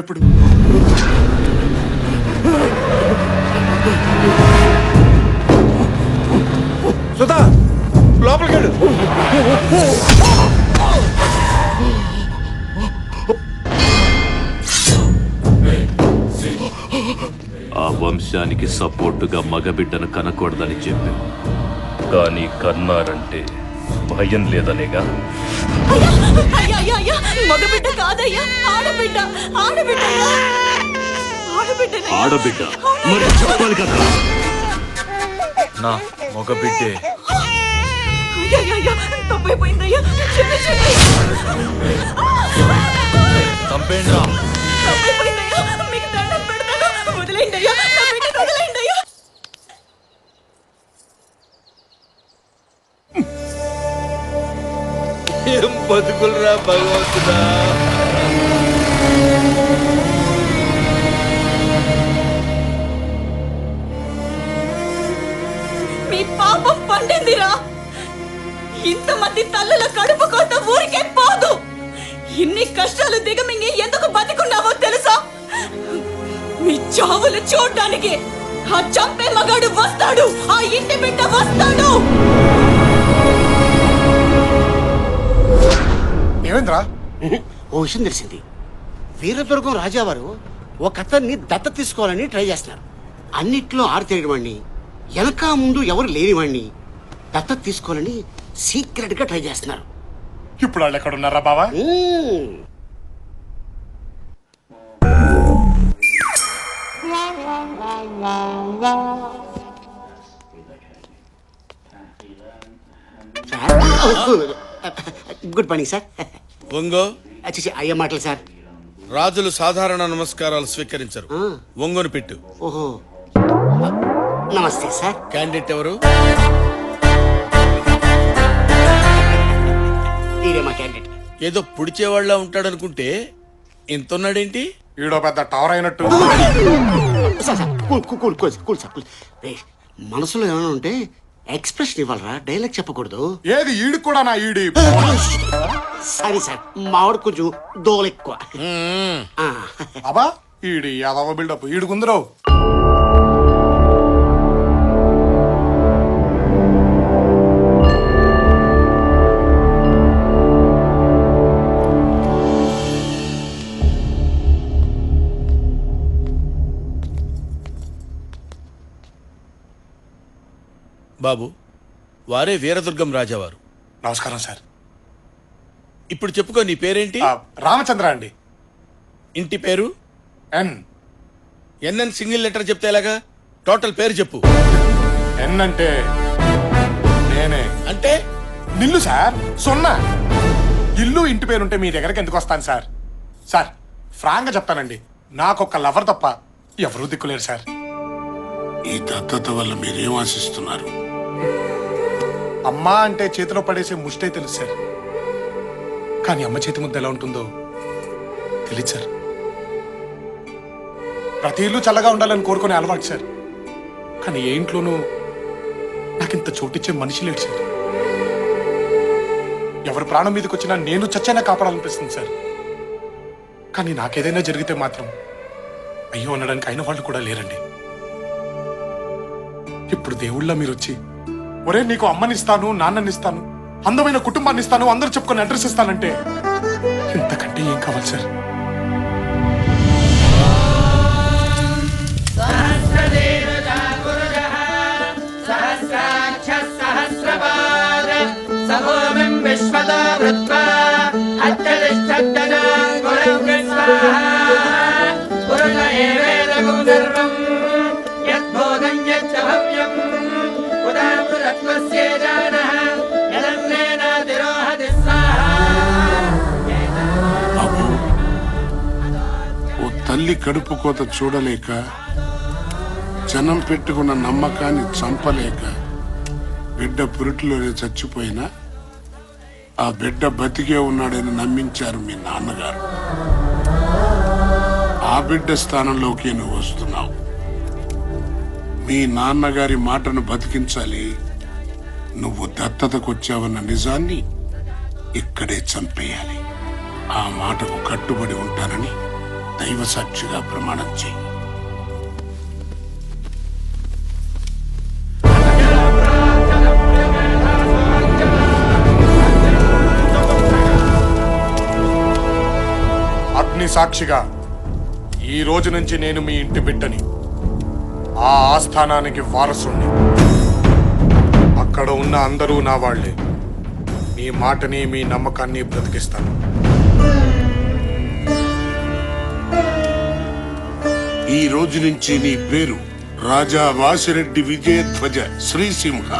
ఇప్పుడు సుధా లోపలికి వెళ్ళు ఆ వంశానికి సపోర్టుగా మగబిడ్డను కనకూడదని చెప్పావు. కానీ కన్నారంటే భయం లేదనేగా? అయ్యా అయ్యా అయ్యా మగబిడ్డ కాదయ్యా ఆడబిడ్డ ఆడబిడ్డ ఆడబిడ్డ ఆడబిడ్డ? మరి చెప్పాలి కదా. నా మగ బిడ్డే అయ్యా తప్పైపోయిందయ్యా. క్షమించండి చంపేయండి రా తప్పైపోయిందయ్యా. మీకు దండం పెడతాను. వదిలేయండి అయ్యా. నా బిడ్డను వదిలేయండి. ఏం బతుకులరా భగవంతుడా? మీ పాపం పండిందిరా. ఇంతమంది తల్లుల కడుపు కోత ఊరికే పోదు. ఇన్ని కష్టాలు దిగమింగి ఎందుకు బతికున్నావో తెలుసా? మీ చావులు చూడడానికి ఆ చంపే మగాడు వస్తాడు. ఆ ఇంటి బిడ్డ వస్తాడు. ఏమైందిరా ఓ విషయం తెలిసింది. వీరదుర్గం రాజావారు ఒక అతన్ని దత్త తీసుకోవాలని ట్రై చేస్తున్నారు. అన్నిట్లో ఆరితేయడవాణ్ణి వెనక ముందు ఎవరు లేనివాణ్ణి దత్త తీసుకోవాలని సీక్రెట్గా ట్రై చేస్తున్నారు. ఇప్పుడు వాళ్ళు ఎక్కడ ఉన్నారా బావా గుడ్ మార్నింగ్ సార్. ఒంగో అచ్చి అయ్యే మాటలు సార్. రాజులు సాధారణ నమస్కారాలు స్వీకరించరు. ఒంగోని పెట్టు. ఓహో. నమస్తే సార్. క్యాండిడేట్ ఎవరు? ఈడే మా క్యాండిడేట్. ఏదో పుడిచేవాళ్ళ ఉంటాడనుకుంటే ఇంత ఉన్నాడేంటి ఈడో పెద్ద టవర్ అయినట్టు. మనసులో ఏమైనా ఉంటే ఎక్స్ప్రెషన్ ఇవ్వాలరా? డైలాగ్ చెప్పకూడదు. ఏది? ఈడు కూడా నా ఈడి. సారీ సార్ మావాడు కొంచెం దోల ఎక్కువ. మ్మ్. ఆ, అబ్బా ఈడి యాదవ బిల్డప్. ఈడుకుందరో బాబు వారే వీరదుర్గం రాజావారు. నమస్కారం సార్. ఇప్పుడు చెప్పుకో నీ పేరేంటి? రామచంద్ర అండి. ఇంటి పేరు? ఎన్. ఎన్ఎన్ సింగిల్ లెటర్ చెప్తే ఎలాగా? టోటల్ పేరు చెప్పు. ఎన్ అంటే నేనే. అంటే? నిల్లు సార్. సున్నా. ఇల్లు ఇంటి పేరుంటే మీ దగ్గరికి ఎందుకు వస్తాను సార్? సార్ ఫ్రాంక్గా చెప్తానండి. నాకొక్క లవర్ తప్ప ఎవరూ దిక్కులేరు సార్. ఈ దత్తత వల్ల మీరేం ఆశిస్తున్నారు? అమ్మ అంటే చేతిలో పడేసే ముష్టే తెలుసు సార్. కానీ అమ్మ చేతి ముద్ద ఎలా ఉంటుందో తెలియదు సార్. ప్రతి ఇల్లు చల్లగా ఉండాలని కోరుకునే అలవాటు సార్. కానీ ఏ ఇంట్లోనూ నాకింత చోటిచ్చే మనిషి లేడు సార్. ఎవరి ప్రాణం మీదకి వచ్చినా నేను చచ్చైనా కాపాడాలనిపిస్తుంది సార్. కానీ నాకేదైనా జరిగితే మాత్రం అయ్యో అనడానికి అయిన వాళ్ళు కూడా లేరండి. ఇప్పుడు దేవుళ్ళ మీరు వచ్చి ఒరే నీకు అమ్మనిస్తాను నాన్ననిస్తాను అందమైన కుటుంబాన్ని ఇస్తాను అందరూ చెప్పుకొని అడ్రస్ ఇస్తానంటే ఇంతకంటే ఏం కావాలి సార్? విశ్వదా వృత్వా తల్లి కడుపు కోత చూడలేక జనం పెట్టుకున్న నమ్మకాన్ని చంపలేక బిడ్డ పురిటిలోనే చచ్చిపోయినా ఆ బిడ్డ బతికే ఉన్నాడని నమ్మించారు మీ నాన్నగారు. ఆ బిడ్డ స్థానంలోకి నువ్వు వస్తున్నావు. మీ నాన్నగారి మాటను బతికించాలి. నువ్వు దత్తతకొచ్చావన్న నిజాన్ని ఇక్కడే చంపేయాలి. ఆ మాటకు కట్టుబడి ఉంటానని దైవ సాక్షిగా ప్రమాణం చేయి. అగ్ని సాక్షిగా ఈ రోజు నుంచి నేను మీ ఇంటి బిడ్డని ఆ ఆస్థానానికి వారసుణ్ణి. అక్కడ ఉన్న అందరూ నా వాళ్ళే మీ మాటని మీ నమ్మకాన్ని బ్రతికిస్తాను. ఈ రోజు నుంచి నీ పేరు రాజా వాసిరెడ్డి విజయధ్వజ శ్రీసింహ.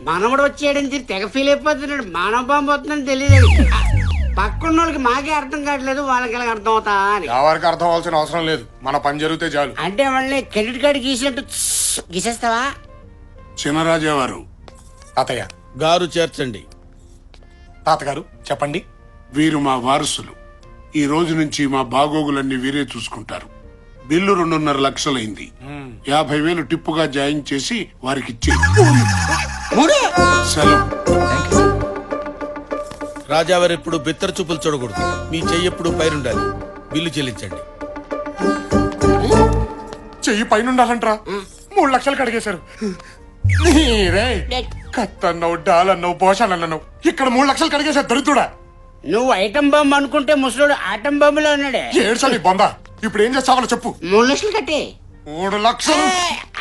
మనవడు వచ్చాడని తెగ ఫీల్ అయిపోతున్నాడు. మానవ బాంబు వస్తుందని తెలియదు పక్కన్న వాళ్ళకి మాకే అర్థం కావట్లేదు వాళ్ళకి ఎలా అర్థం అవుతా అని. ఎవరికి అర్థం అవ్వాల్సిన అవసరం లేదు. మన పని జరిగితే చాలు. అంటే వాళ్ళని క్రెడిట్ కార్డు గీసినట్టు గీసేస్తావా? చినరాజా వారు. తాతయ్య. గారు చేర్చండి. తాతగారు చెప్పండి. వీరు మా వారసులు. ఈ రోజు నుంచి మా బాగోగులన్నీ వీరే చూసుకుంటారు. బిల్లు రెండున్నర లక్షలైంది. యాభై వేలు టిప్పుగా జాయిన్ చేసి వారికి ఇచ్చే సెలవు. రాజావారు ఎప్పుడు బిత్తర చూపులు చూడకూడదు. మీ చెయ్యి ఎప్పుడు పైరుండాలి బిల్లు చెల్లించండి. చెయ్యి పైన ఉండాలంట్రా మూడు లక్షలు కడిగేశారు. నీరే కత్తన్నావు డాలన్నావు పోషాలన్నావు ఇక్కడ మూడు లక్షలు కడిగేశారు దరిద్రుడా? నువ్వు ఐటమ్ బాంబు అనుకుంటే ముసలోడు ఆటం బాంబులో ఉన్నాడే. ఏడ్చాలి బొంద. ఇప్పుడు ఏం చేస్తావాలో చెప్పు. మూడు లక్షలు కట్టే. మూడు లక్షలు.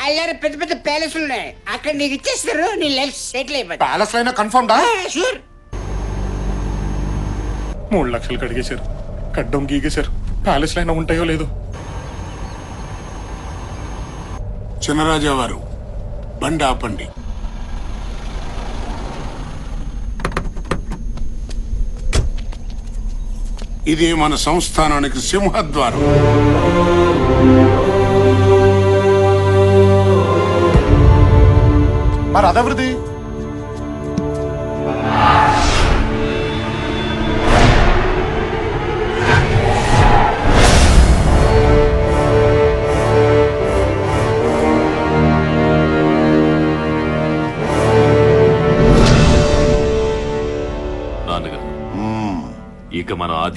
అయ్యారు పెద్ద పెద్ద ప్యాలెస్ ఉన్నాయి. అక్కడ నీకు ఇచ్చేస్తారు నీ లైఫ్ సెటిల్ అయిపోతుంది ప్యాలెస్ అయినా కన్ఫర్మ్ డా షూర్. మూడు లక్షలు కడిగేశారు. కడ్డం గీగేశారు. ప్యాలెస్ అయినా ఉంటాయో లేదో. చినరాజా వారు బండి ఆపండి. ఇది మన సంస్థానానికి సింహద్వారం. మరి అదవృద్ధి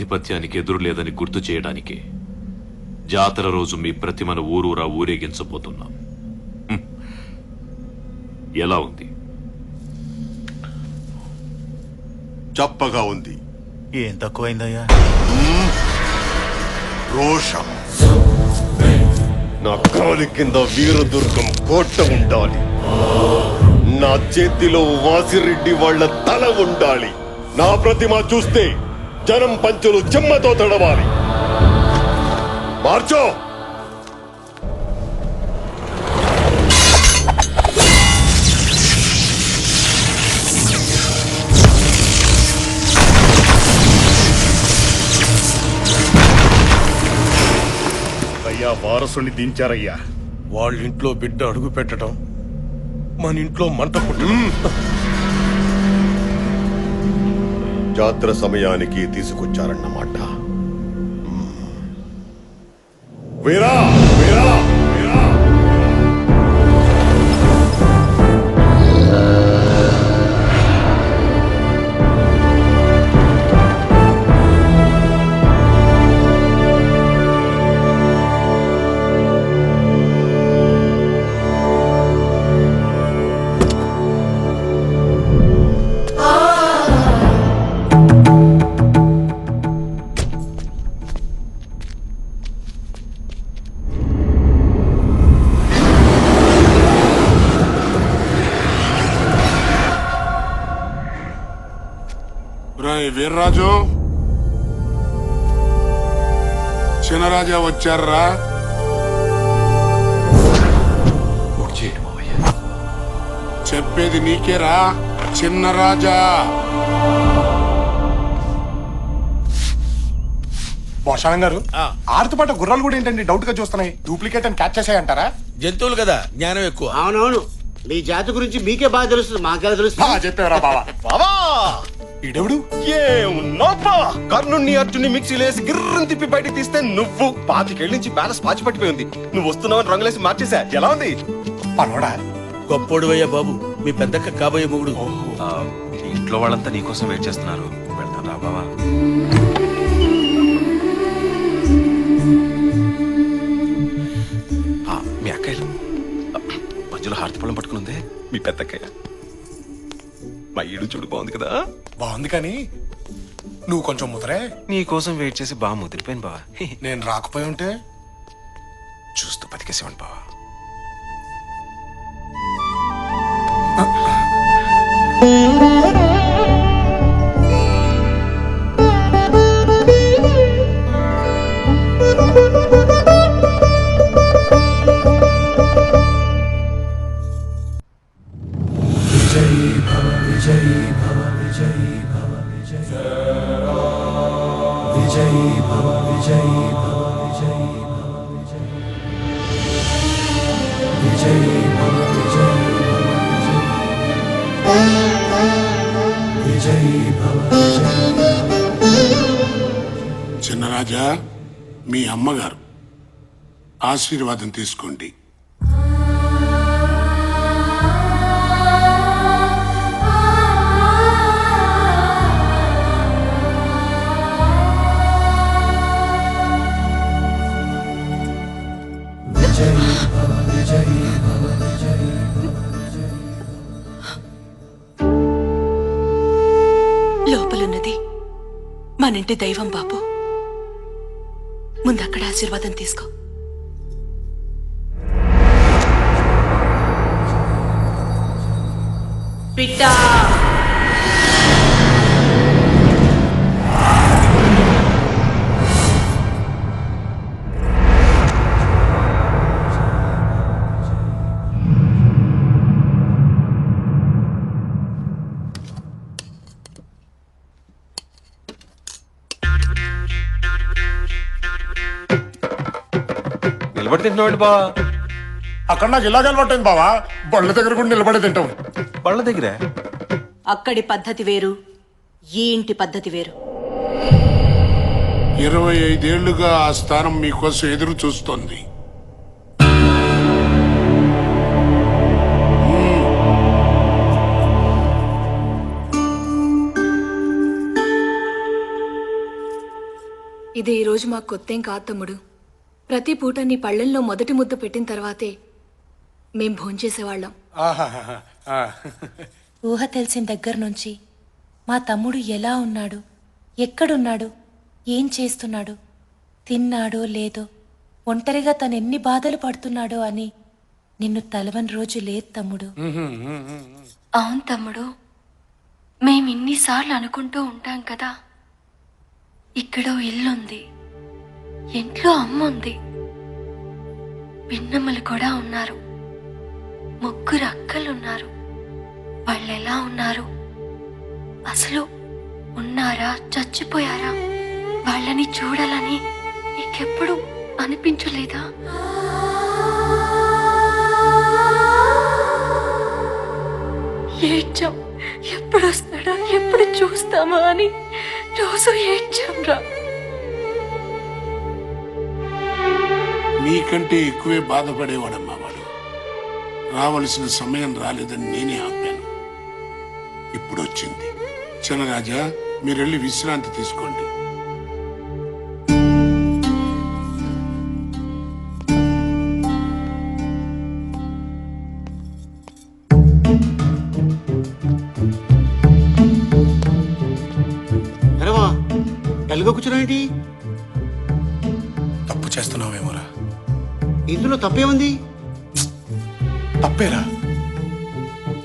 ఆధిపత్యానికి ఎదురు లేదని గుర్తు చేయడానికి. జాతర రోజు మీ ప్రతిమను ఊరూరా ఊరేగించబోతున్నాం. ఎలా ఉంది? చప్పగా ఉంది. ఏం తక్కువైందయ్యా? రోషం. నా కాలి కింద వీరదుర్గం కోట ఉండాలి. నా చేతిలో వాసిరెడ్డి వాళ్ళ తల ఉండాలి. నా ప్రతిమ చూస్తే జనం పంచులు చెమ్మతో తడవాలి. మార్చో! అయ్యా వారసుని దించారయ్యా. వాళ్ళ ఇంట్లో బిడ్డ అడుగు పెట్టడం మన ఇంట్లో మంట పుట్టడం. జాతర సమయానికి తీసుకొచ్చారన్నమాట. వీరా వీరా! వీర్రాజు. చినరాజా వచ్చారా? చెప్పేది నీకేరా చిన్నరాజా. భోషాణం గారు ఆ. ఆరుతో పాటు గుర్రాలు కూడా ఏంటండి? డౌట్గా చూస్తున్నాయి. డూప్లికేట్ అని క్యాచ్ చేసాయంటారా జంతువులు కదా జ్ఞానం ఎక్కువ. అవునవును. మీ జాతి గురించి మీకే బాగా తెలుస్తుంది మాకెలా తెలుస్తుంది? చెప్పారా బావా. బావా! ఈడెవడు? ఏమున్నాపా కర్ణుని అర్జున్ని మిక్సీలేసి గిర్రం తిప్పి బయటికి తీస్తే నువ్వు. పాతికేళ్ళ నుంచి బ్యాలెన్స్ పాచి పట్టిపోయింది నువ్వు వస్తున్నావని రంగులేసి మార్చేసా ఎలా ఉంది? పనోడా గొప్పోడువయ్యా బాబు. మీ పెద్దక్క కాబోయే మొగుడు. ఇంట్లో వాళ్ళంతా నీకోసం వెయిట్ చేస్తున్నారు. వెళ్తాను రా బావా. ఆ, మీ అక్కయ్య మధ్యలో హారతి పొలం పట్టుకునుందే మీ పెద్ద అక్కయ్య మా ఈడు చూడు బాగుంది కదా? బాగుంది కానీ నువ్వు కొంచెం ముదరే. నీకోసం వెయిట్ చేసి బాగా ముదిరిపోయాను బావా. నేను రాకపోయి ఉంటే చూస్తూ బతికేసేవాడి బావా. చిన్నరాజా మీ అమ్మగారు. ఆశీర్వాదం తీసుకోండి. లోపలున్నది. మనింటి దైవం బాబు ముందు అక్కడ ఆశీర్వాదం తీసుకో. బిడ్డా నిలబడి తింటున్నాడు బావా? అక్కడ నాకు ఇలాగ అలవాటైంది బావా. బళ్ళ దగ్గర కూడా నిలబడి తింటాం. బళ్ళ దగ్గరే? అక్కడి పద్ధతి వేరు ఈ ఇంటి పద్ధతి వేరు. ఇరవై ఐదేళ్ళుగా ఆ స్థానం మీకోసం ఎదురు చూస్తోంది. ఇది ఈ రోజు మాకు కొత్తేం కాదు తమ్ముడు. ప్రతి పూట నీ పళ్ళెంలో మొదటి ముద్ద పెట్టిన తర్వాతే మేం భోంచేసేవాళ్ళం. ఊహ తెలిసిన దగ్గర నుంచి మా తమ్ముడు ఎలా ఉన్నాడు ఎక్కడున్నాడు ఏం చేస్తున్నాడు తిన్నాడో లేదో ఒంటరిగా తను ఎన్ని బాధలు పడుతున్నాడో అని నిన్ను తలవని రోజు లేదు తమ్ముడు. అవును తమ్ముడు మేం ఇన్నిసార్లు అనుకుంటూ ఉంటాం కదా ఇక్కడో ఇల్లుంది. ఇంట్లో అమ్మ ఉంది. పిన్నమ్మలు కూడా ఉన్నారు. ముగ్గురు అక్కలున్నారు. వాళ్ళు ఎలా ఉన్నారు? అసలు ఉన్నారా? చచ్చిపోయారా? వాళ్ళని చూడాలని నీకెప్పుడు అనిపించలేదా? ఏడ్చాం. ఎప్పుడు వస్తాడా ఎప్పుడు చూస్తామా అని రోజు ఏడ్చాం రా నీకంటే ఎక్కువే బాధపడేవాడమ్మా వాడు. రావలసిన సమయం రాలేదని నేనే ఆపాను. ఇప్పుడు వచ్చింది చిన్నరాజా మీరెళ్ళి విశ్రాంతి తీసుకోండి. ఎరవా డల్గా ఇందులో తప్పేముంది తప్పేరా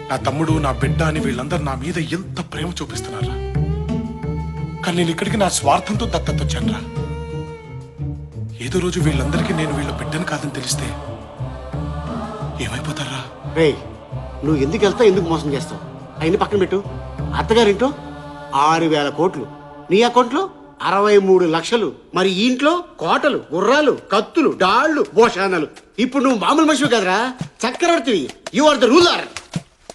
నా తమ్ముడు నా బిడ్డ అని వీళ్ళందరూ నా మీద ఎంత ప్రేమ చూపిస్తున్నారా? కానీ నేను ఇక్కడికి నా స్వార్థంతో దత్తత వచ్చానురా ఏదో రోజు వీళ్ళందరికీ నేను వీళ్ళ బిడ్డను కాదని తెలిస్తే ఏమైపోతారా? రే నువ్వు ఎందుకు వెళ్తావు ఎందుకు మోసం చేస్తావు? అయిన పక్కన పెట్టు. అత్తగారింట్లో ఆరు వేల కోట్లు నీ అకౌంట్లో అరవై మూడు లక్షలు మరి ఇంట్లో కోటలు గుర్రాలు కత్తులు డాళ్ళు భోషానాలు ఇప్పుడు నువ్వు మామూలు మనిషివి కదరా. చక్రవర్తివి. You are the ruler